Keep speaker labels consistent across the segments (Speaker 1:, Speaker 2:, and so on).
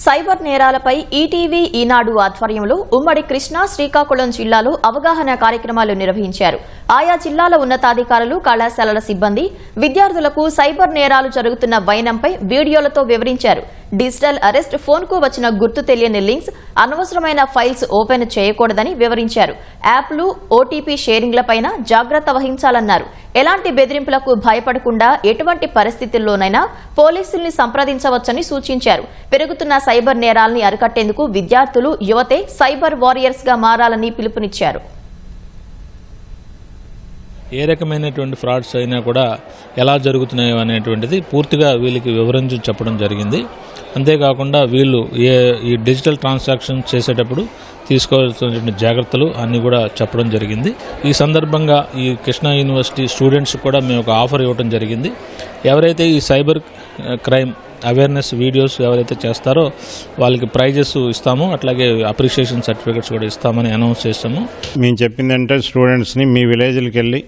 Speaker 1: Cyber నేరాలపై ETV ఈనాడు ఆధ్వర్యంలో ఉమ్మడి కృష్ణా శ్రీకాకుళం జిల్లాలో అవగాహన కార్యక్రమాలు నిర్వహించారు. ఆయా జిల్లాల ఉన్నతాధికారులు కళాశాలల సిబ్బంది విద్యార్థులకు సైబర్ నేరాలు జరుగుతున్న వైనంపై వీడియోలతో వివరించారు. డిజిటల్ అరెస్ట్ ఫోన్కు వచ్చిన గుర్తు తెలియని లింక్స్ అనవసరమైన ఫైల్స్ ఓపెన్ చేయకూడదని వివరించారు. యాప్లు ఓటీపీ షేరింగ్లపైన జాగ్రత్త వహించాలన్నారు. ఎలాంటి బెదిరింపులకు భయపడకుండా ఎటువంటి పరిస్థితుల్లోనైనా పోలీసుల్ని సంప్రదించవచ్చని సూచించారు. పెరుగుతున్న సైబర్ నేరాల్ని అరికట్టేందుకు విద్యార్థులు యువతే సైబర్ వారియర్స్గా మారాలని పిలుపునిచ్చారు.
Speaker 2: ఏ రకమైనటువంటి ఫ్రాడ్స్ అయినా కూడా ఎలా జరుగుతున్నాయో అనేటువంటిది పూర్తిగా వీళ్ళకి వివరించి చెప్పడం జరిగింది. అంతేకాకుండా వీళ్ళు ఏ ఈ డిజిటల్ ట్రాన్సాక్షన్ చేసేటప్పుడు తీసుకోవాల్సినటువంటి జాగ్రత్తలు అన్నీ కూడా చెప్పడం జరిగింది. ఈ సందర్భంగా ఈ కృష్ణా యూనివర్సిటీ స్టూడెంట్స్ కూడా మేము ఒక ఆఫర్ ఇవ్వడం జరిగింది. ఎవరైతే ఈ సైబర్ క్రైమ్ అవేర్నెస్ వీడియోస్ ఎవరైతే చేస్తారో వాళ్ళకి ప్రైజెస్ ఇస్తాము అట్లాగే అప్రిషియేషన్ సర్టిఫికెట్స్ కూడా ఇస్తామని అనౌన్స్ చేస్తాము.
Speaker 3: మేము చెప్పిందంటే స్టూడెంట్స్ని మీ విలేజ్కి వెళ్ళి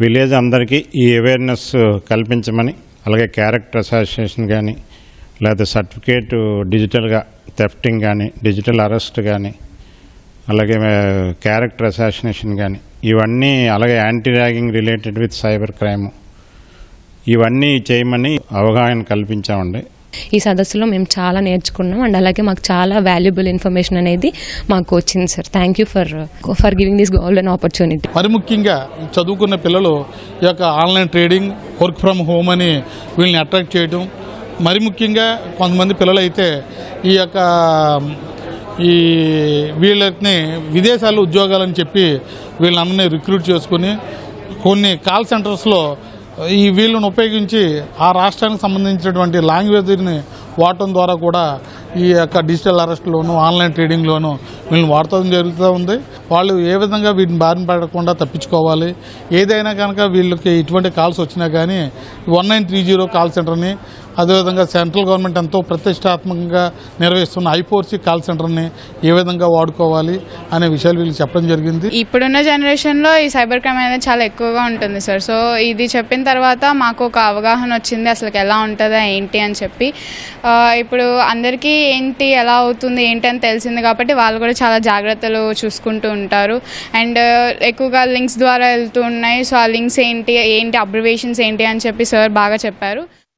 Speaker 3: విలేజ్ అందరికీ ఈ అవేర్నెస్ కల్పించమని అలాగే క్యారెక్టర్ అసోసియేషన్ కానీ లేదా సర్టిఫికేట్ డిజిటల్గా థెఫ్టింగ్ కానీ డిజిటల్ అరెస్ట్ కానీ అలాగే క్యారెక్టర్ అసాసినేషన్ కానీ ఇవన్నీ అలాగే anti ragging related with cyber crime ఇవన్నీ చేయమని అవగాహన కల్పించామండి.
Speaker 4: ఈ సదస్సులో మేము చాలా నేర్చుకున్నాం అండ్ అలాగే మాకు చాలా వాల్యుబుల్ ఇన్ఫర్మేషన్ అనేది మాకు వచ్చింది sir thank you for for giving this golden opportunity
Speaker 5: మరి ముఖ్యంగా చదువుకున్న పిల్లలు ఈ యొక్క online trading work from home అని వీళ్ళని అట్రాక్ట్ చేయడం మరి ముఖ్యంగా కొంతమంది పిల్లలు అయితే ఈ యొక్క ఈ వీళ్ళని విదేశాల్లో ఉద్యోగాలని చెప్పి వీళ్ళందరినీ రిక్రూట్ చేసుకుని కొన్ని కాల్ సెంటర్స్లో ఈ వీళ్ళను ఉపయోగించి ఆ రాష్ట్రానికి సంబంధించినటువంటి లాంగ్వేజ్ని వాడటం ద్వారా కూడా ఈ యొక్క డిజిటల్ అరెస్ట్లోను ఆన్లైన్ ట్రేడింగ్లోను వీళ్ళని వాడటం జరుగుతూ ఉంది. వాళ్ళు ఏ విధంగా వీటిని బారిన పడకుండా తప్పించుకోవాలి? ఏదైనా కనుక వీళ్ళకి ఇటువంటి కాల్స్ వచ్చినా కానీ one nine three zero call సెంటర్ని అదేవిధంగా సెంట్రల్ గవర్నమెంట్ ఎంతో ప్రతిష్టాత్మకంగా నిర్వహిస్తున్న ఐఫోర్సీ కాల్ సెంటర్ని ఏ విధంగా వాడుకోవాలి అనే విషయాలు వీళ్ళు చెప్పడం జరిగింది.
Speaker 6: ఇప్పుడున్న జనరేషన్లో ఈ సైబర్ క్రైమ్ అనేది చాలా ఎక్కువగా ఉంటుంది సార్. సో ఇది చెప్పిన తర్వాత మాకు ఒక అవగాహన వచ్చింది అసలు ఎలా ఉంటుందా ఏంటి అని చెప్పి. ఇప్పుడు అందరికీ ఏంటి ఎలా అవుతుంది ఏంటి అని తెలిసింది కాబట్టి వాళ్ళు కూడా చాలా జాగ్రత్తలు చూసుకుంటూ ఉంటారు. అండ్ ఎక్కువగా లింక్స్ ద్వారా వెళ్తూ ఉన్నాయి. సో ఆ లింక్స్ ఏంటి ఏంటి అబ్రివేషన్స్ ఏంటి అని చెప్పి సార్ బాగా చెప్పారు.